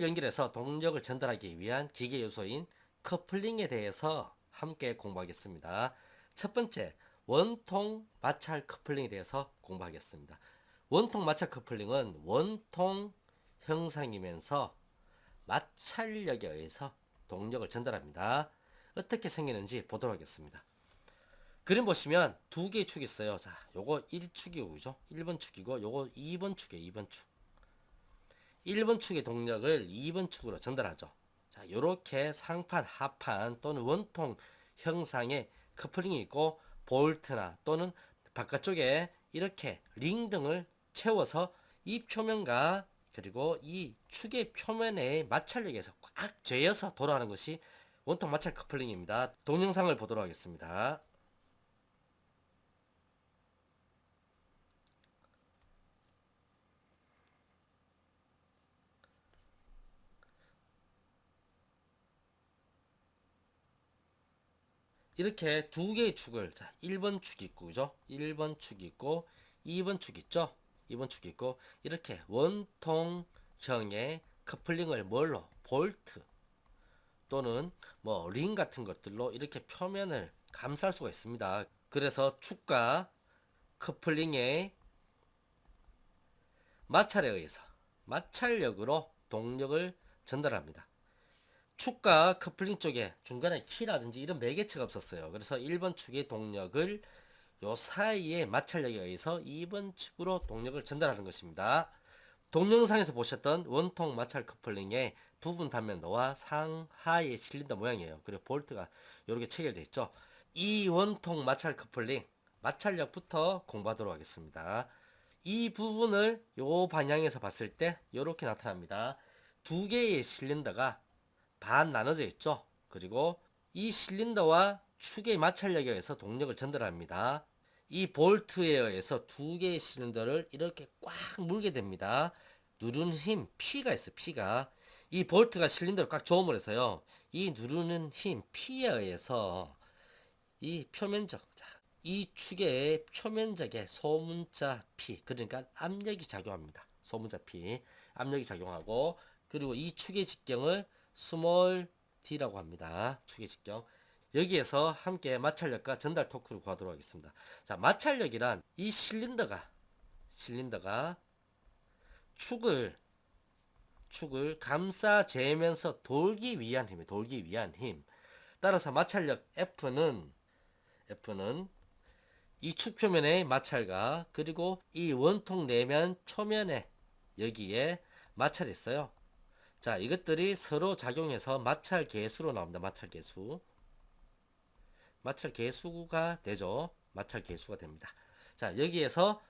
축을 연결해서 동력을 전달하기 위한 기계 요소인 커플링에 대해서 함께 공부하겠습니다. 첫 번째, 원통 마찰 커플링에 대해서 공부하겠습니다. 원통 마찰 커플링은 원통 형상이면서 마찰력에 의해서 동력을 전달합니다. 어떻게 생기는지 보도록 하겠습니다. 그림 보시면 두 개의 축이 있어요. 자, 요거 1축이고, 그죠? 1번 축이고, 요거 2번 축이에요, 2번 축. 1번 축의 동력을 2번 축으로 전달하죠. 자, 요렇게 상판, 하판 또는 원통 형상의 커플링이 있고, 볼트나 또는 바깥쪽에 이렇게 링 등을 채워서 이 표면과 그리고 이 축의 표면의 마찰력에서 꽉 죄어서 돌아가는 것이 원통 마찰 커플링입니다. 동영상을 보도록 하겠습니다. 이렇게 두 개의 축을 자 1번 축 있고 그죠? 1번 축 있고 2번 축 있죠? 2번 축 있고 이렇게 원통형의 커플링을 뭘로 볼트 또는 뭐 링 같은 것들로 이렇게 표면을 감쌀 수가 있습니다. 그래서 축과 커플링의 마찰에 의해서 마찰력으로 동력을 전달합니다. 축과 커플링 쪽에 중간에 키라든지 이런 매개체가 없었어요. 그래서 1번 축의 동력을 요 사이에 마찰력에 의해서 2번 축으로 동력을 전달하는 것입니다. 동영상에서 보셨던 원통 마찰 커플링의 부분 단면도와 상하의 실린더 모양이에요. 그리고 볼트가 이렇게 체결되어 있죠. 이 원통 마찰 커플링 마찰력부터 공부하도록 하겠습니다. 이 부분을 요 방향에서 봤을 때 이렇게 나타납니다. 두 개의 실린더가 반 나눠져 있죠. 그리고 이 실린더와 축의 마찰력에 의해서 동력을 전달합니다. 이 볼트에 의해서 두 개의 실린더를 이렇게 꽉 물게 됩니다. 누르는 힘 P가 있어요. P가. 이 볼트가 실린더를 꽉 조음을 해서요. 이 누르는 힘 P에 의해서 이 표면적, 자, 이 축의 표면적에 소문자 P, 그러니까 압력이 작용합니다. 소문자 P, 압력이 작용하고, 그리고 이 축의 직경을 스몰 d라고 합니다. 축의 직경. 여기에서 함께 마찰력과 전달 토크를 구하도록 하겠습니다. 자, 마찰력이란 이 실린더가 실린더가 축을 축을 감싸 재면서 돌기 위한 힘이 돌기 위한 힘. 따라서 마찰력 F는 F는 이 축 표면의 마찰과 그리고 이 원통 내면 표면에 여기에 마찰이 있어요. 자, 이것들이 서로 작용해서 마찰 계수로 나옵니다. 마찰 계수. 마찰 계수가 되죠. 마찰 계수가 됩니다. 자, 여기에서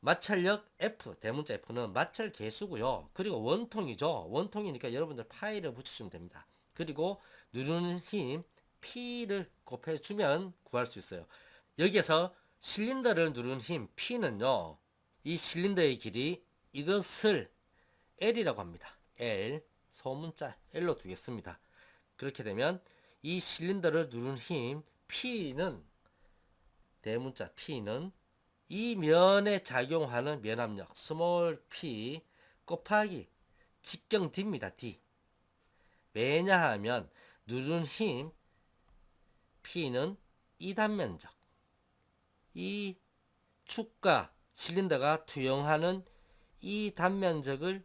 마찰력 F, 대문자 F는 마찰 계수고요. 그리고 원통이죠. 원통이니까 여러분들 파일을 붙여주면 됩니다. 그리고 누르는 힘 P를 곱해주면 구할 수 있어요. 여기에서 실린더를 누르는 힘 P는요. 이 실린더의 길이 이것을 L이라고 합니다. L 소문자 L로 두겠습니다. 그렇게 되면 이 실린더를 누르는 힘 P는 대문자 P는 이 면에 작용하는 면압력 스몰 p 곱하기 직경 d입니다. d. 왜냐하면 누른 힘 p는 이 단 면적 이 축과 실린더가 투영하는 이 단면적을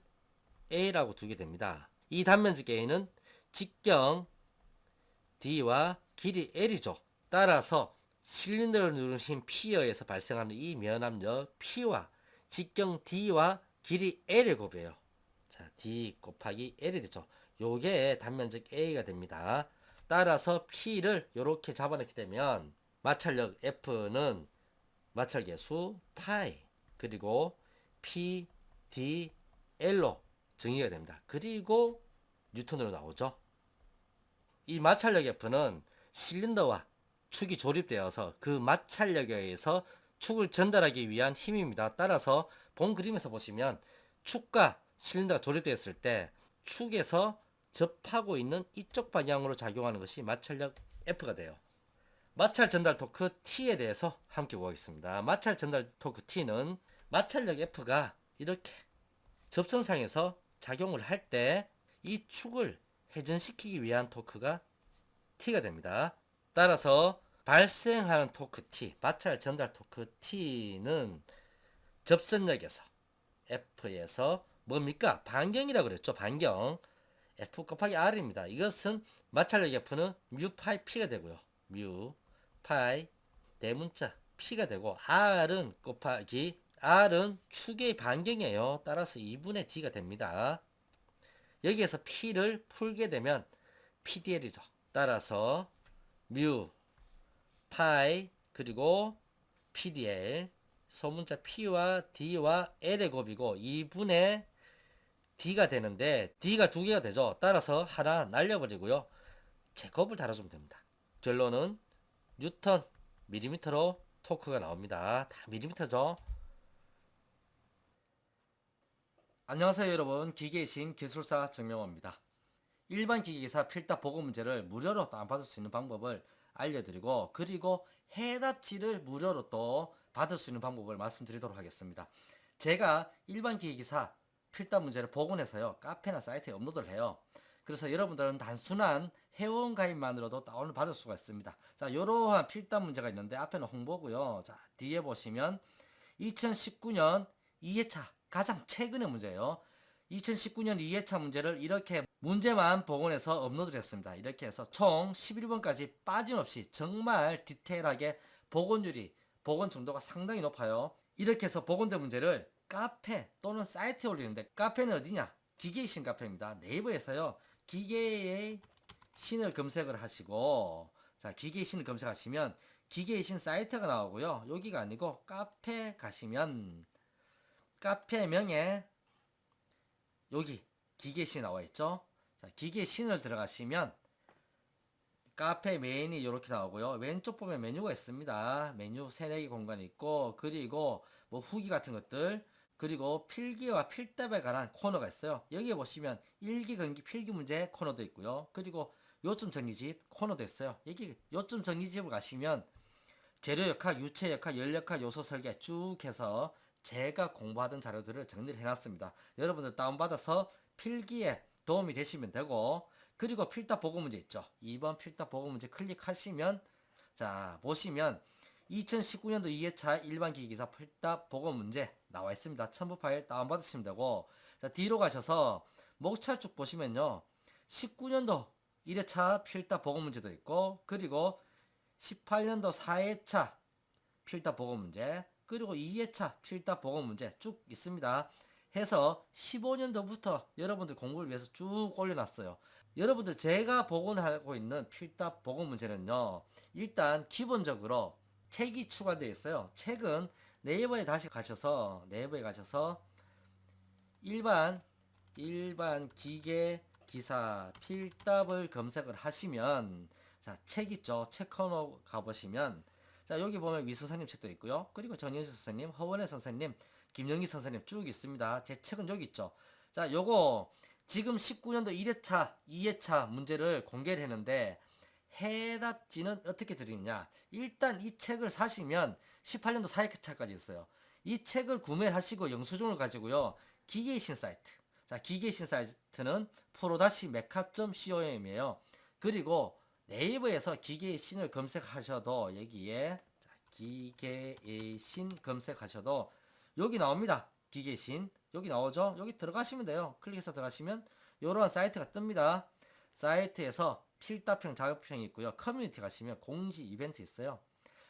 a라고 두게 됩니다. 이 단면적 a는 직경 d와 길이 l이죠. 따라서 실린더를 P에 의해서 발생하는 이 면압력 P와 직경 D와 길이 L을 곱해요. 자, D 곱하기 L이 되죠. 요게 단면적 A가 됩니다. 따라서 P를 이렇게 잡아냈게 되면 마찰력 F는 마찰계수 파이 그리고 P, D, L로 정의가 됩니다. 그리고 뉴턴으로 나오죠. 이 마찰력 F는 실린더와 축이 조립되어서 그 마찰력에 의해서 축을 전달하기 위한 힘입니다. 따라서 본 그림에서 보시면 축과 실린더가 조립되었을 때 축에서 접하고 있는 이쪽 방향으로 작용하는 것이 마찰력 F가 돼요. 마찰 전달 토크 T에 대해서 함께 보겠습니다. 마찰 전달 토크 T는 마찰력 F가 이렇게 접선상에서 작용을 할 때 이 축을 회전시키기 위한 토크가 T가 됩니다. 따라서 발생하는 토크 T, 마찰 전달 토크 T는 접선역에서 F에서 뭡니까? 반경이라고 그랬죠. 반경. F 곱하기 R입니다. 이것은 마찰력 F는 뮤 파이 P가 되고요. 뮤 파이 대문자 P가 되고 R은 곱하기 R은 축의 반경이에요. 따라서 2분의 D가 됩니다. 여기에서 P를 풀게 되면 PDL이죠. 따라서 뮤 파이 그리고 PDL 소문자 P와 D와 L의 곱이고 2분의 D가 되는데 D가 두 개가 되죠. 따라서 하나 날려버리고요. 제곱을 달아주면 됩니다. 결론은 뉴턴 밀리미터로 토크가 나옵니다. 다 밀리미터죠. 안녕하세요 여러분 기계의 신 기술사 정명호입니다. 일반 기계사 필답 보고 문제를 무료로 다운받을 수 있는 방법을 알려드리고 그리고 해답지를 무료로 또 받을 수 있는 방법을 말씀드리도록 하겠습니다. 제가 일반 기계사 필답 문제를 복원해서요 카페나 사이트에 업로드를 해요. 그래서 여러분들은 단순한 회원 가입만으로도 다운을 받을 수가 있습니다. 자, 이러한 필답 문제가 있는데 앞에는 홍보고요. 자, 뒤에 보시면 2019년 2회차 가장 최근의 문제예요. 2019년 2회차 문제를 이렇게 문제만 복원해서 업로드를 했습니다. 이렇게 해서 총 11번까지 빠짐없이 정말 디테일하게 복원율이 복원 정도가 상당히 높아요. 이렇게 해서 복원된 문제를 카페 또는 사이트에 올리는데 카페는 어디냐? 기계의 신 카페입니다. 네이버에서요. 기계의 신을 검색을 하시고 자 기계의 신을 검색하시면 기계의 신 사이트가 나오고요. 여기가 아니고 카페 가시면 카페명에 여기 기계신 나와 있죠. 자, 기계신을 들어가시면 카페 메인이 이렇게 나오고요. 왼쪽 보면 메뉴가 있습니다. 메뉴 세네개 공간이 있고 그리고 뭐 후기 같은 것들 그리고 필기와 필답에 관한 코너가 있어요. 여기에 보시면 일기 근기 필기 문제 코너도 있고요. 그리고 요점 정리집 코너도 있어요. 여기 요점 정리집을 가시면 재료 역학, 유체 역학, 열 역학, 요소 설계 쭉 해서 제가 공부하던 자료들을 정리를 해놨습니다. 여러분들 다운받아서 필기에 도움이 되시면 되고 그리고 필답 보고 문제 있죠. 2번 필답 보고 문제 클릭하시면 자 보시면 2019년도 2회차 일반 기 기사 필답 보고 문제 나와 있습니다. 첨부 파일 다운받으시면 되고 자 뒤로 가셔서 목차 쭉 보시면요. 19년도 1회차 필답 보고 문제도 있고 그리고 18년도 4회차 필답 보고 문제 그리고 2회차 필답 보고 문제 쭉 있습니다. 해서 15년도부터 여러분들 공부를 위해서 쭉 올려놨어요. 여러분들 제가 복원하고 있는 필답 복원 문제는요. 일단 기본적으로 책이 추가되어 있어요. 책은 네이버에 다시 가셔서 네이버에 가셔서 일반 일반 기계 기사 필답을 검색을 하시면 자, 책 있죠. 책 코너 가보시면 자, 여기 보면 위 선생님 책도 있고요. 그리고 전현수 선생님, 허원혜 선생님, 김영희 선생님 쭉 있습니다. 제 책은 여기 있죠. 자, 요거 지금 19년도 1회차, 2회차 문제를 공개를 했는데 해답지는 어떻게 드리느냐? 일단 이 책을 사시면 18년도 4회차까지 있어요. 이 책을 구매를 하시고 영수증을 가지고요. 기계신 사이트. 자, 기계신 사이트는 프로-메카.com이에요. 그리고 네이버에서 기계의 신을 검색하셔도 여기에 자, 기계의 신 검색하셔도 여기 나옵니다. 기계의 신 여기 나오죠? 여기 들어가시면 돼요. 클릭해서 들어가시면 이러한 사이트가 뜹니다. 사이트에서 필답형 작업형이 있고요. 커뮤니티 가시면 공지 이벤트 있어요.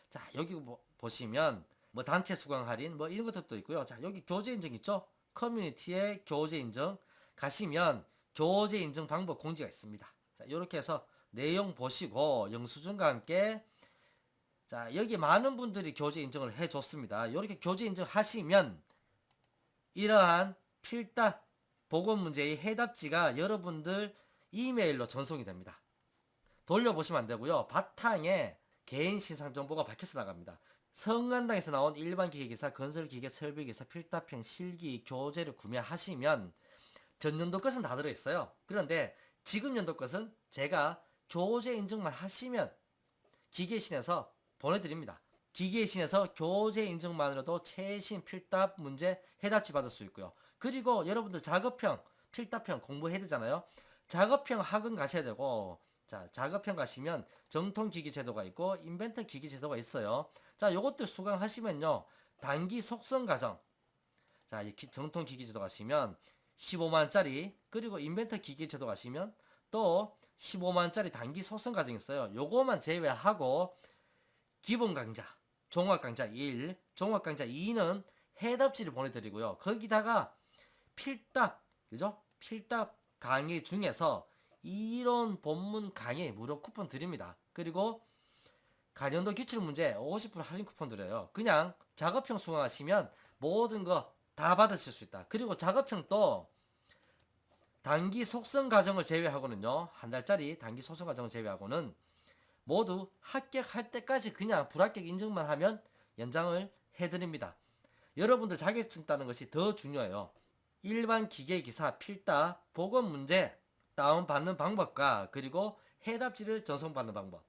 자 여기 보, 보시면 뭐 단체 수강 할인 뭐 이런 것들도 있고요. 자 여기 교재 인증 있죠? 커뮤니티에 교재 인증 가시면 교재 인증 방법 공지가 있습니다. 자 이렇게 해서 내용 보시고 영수증과 함께 자 여기 많은 분들이 교재 인증을 해줬습니다. 이렇게 교재 인증하시면 이러한 필답 보건 문제의 해답지가 여러분들 이메일로 전송이 됩니다. 돌려보시면 안 되고요. 바탕에 개인 신상 정보가 밝혀서 나갑니다. 성안당에서 나온 일반 기계기사, 건설기계, 설비기사, 필답형, 실기, 교재를 구매하시면 전년도 것은 다 들어있어요. 그런데 지금 연도 것은 제가 교재 인증만 하시면 기계신에서 보내드립니다. 기계신에서 교재 인증만으로도 최신 필답 문제 해답지 받을 수 있고요. 그리고 여러분들 작업형 필답형 공부해야 되잖아요. 작업형 학원 가셔야 되고 자 작업형 가시면 정통 기기 제도가 있고 인벤터 기기 제도가 있어요. 자 요것들 수강하시면요 단기 속성 과정 자, 정통 기기 제도 가시면 15만짜리 그리고 인벤터 기기 제도 가시면 또 15만짜리 단기 소송 과정이 있어요. 요거만 제외하고 기본 강좌, 종합 강좌 1, 종합 강좌 2는 해답지를 보내드리고요. 거기다가 필답, 그죠? 필답 강의 중에서 이론 본문 강의 무료 쿠폰 드립니다. 그리고 가년도 기출 문제 50% 할인 쿠폰 드려요. 그냥 작업형 수강하시면 모든 거 다 받으실 수 있다. 그리고 작업형도 단기 속성 과정을 제외하고는요. 한 달짜리 단기 속성 과정을 제외하고는 모두 합격할 때까지 그냥 불합격 인증만 하면 연장을 해드립니다. 여러분들 자격증 따는 것이 더 중요해요. 일반 기계기사 필답, 보건 문제 다운받는 방법과 그리고 해답지를 전송받는 방법.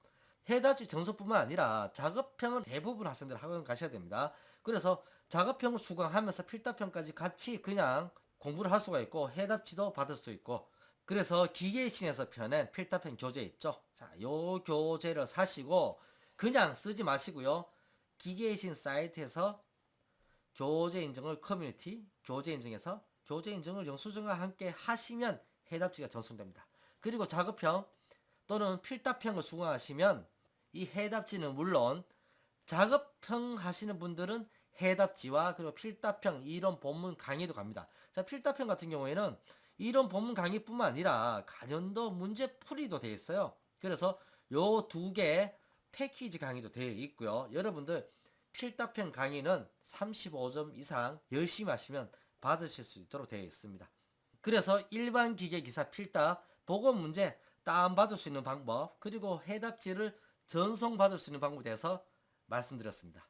해답지 전송뿐만 아니라 작업형은 대부분 학생들 학원 가셔야 됩니다. 그래서 작업형을 수강하면서 필답형까지 같이 그냥 공부를 할 수가 있고 해답지도 받을 수 있고 그래서 기계신에서 펴낸 필답형 교재 있죠. 자, 요 교재를 사시고 그냥 쓰지 마시고요. 기계신 사이트에서 교재 인증을 커뮤니티 교재 인증에서 교재 인증을 영수증과 함께 하시면 해답지가 전송됩니다. 그리고 작업형 또는 필답형을 수강하시면 이 해답지는 물론 작업형 하시는 분들은 해답지와 그리고 필답형 이론 본문 강의도 갑니다. 자, 필답형 같은 경우에는 이론 본문 강의뿐만 아니라 가전도 문제 풀이도 되어 있어요. 그래서 요 두 개 패키지 강의도 되어 있고요. 여러분들 필답형 강의는 35점 이상 열심히 하시면 받으실 수 있도록 되어 있습니다. 그래서 일반 기계 기사 필답 보건 문제 다운 받을 수 있는 방법 그리고 해답지를 전송받을 수 있는 방법에 대해서 말씀드렸습니다.